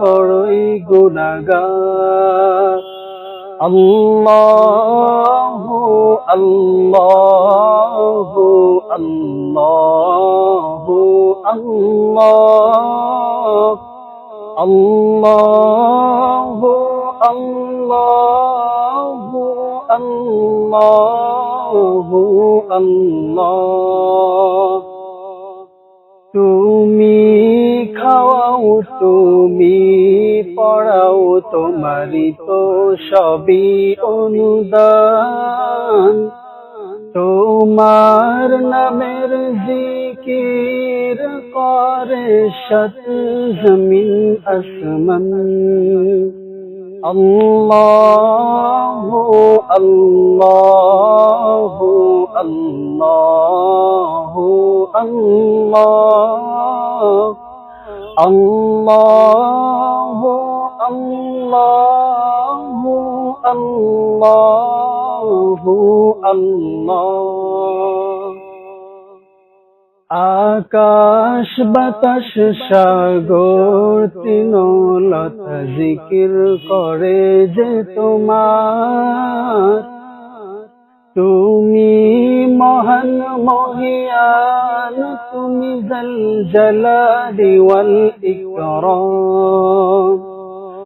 বড়ই গুণাগার। আল্লাহ আল্লাহ আল্লাহ আল্লাহ। আল্লাহ আল্লাহ আল্লাহ আল্লাহ। খাওয়াও তুমি, পড়াও তোমারই তো সবই অনুদান। তোমার নামের জিকির করে শত জমিন আসমান। আল্লাহ আল্লাহ আল্লাহ আল্লাহ। আল্লাহ আল্লাহ আল্লাহ আল্লাহ। আকাশ বাতাস সাগর তৃণলতা জিকির করে যে তোমার। তুমি ذا الجلال والإكرام.